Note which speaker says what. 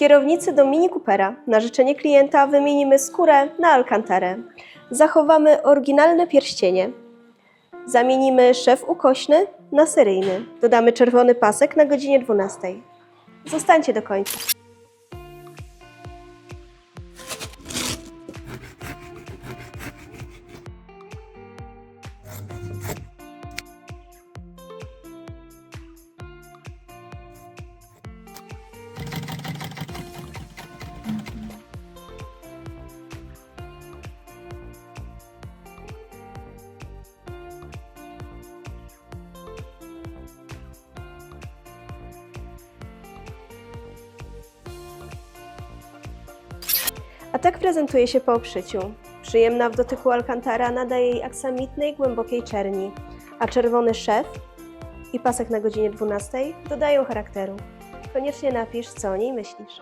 Speaker 1: kierownicy do Mini Coopera na życzenie klienta wymienimy skórę na alkantarę. Zachowamy oryginalne pierścienie. Zamienimy szef ukośny na seryjny. Dodamy czerwony pasek na godzinie 12. Zostańcie do końca. A tak prezentuje się po obszyciu. Przyjemna w dotyku alkantara nadaje jej aksamitnej, głębokiej czerni, a czerwony szef i pasek na godzinie 12 dodają charakteru. Koniecznie napisz, co o niej myślisz.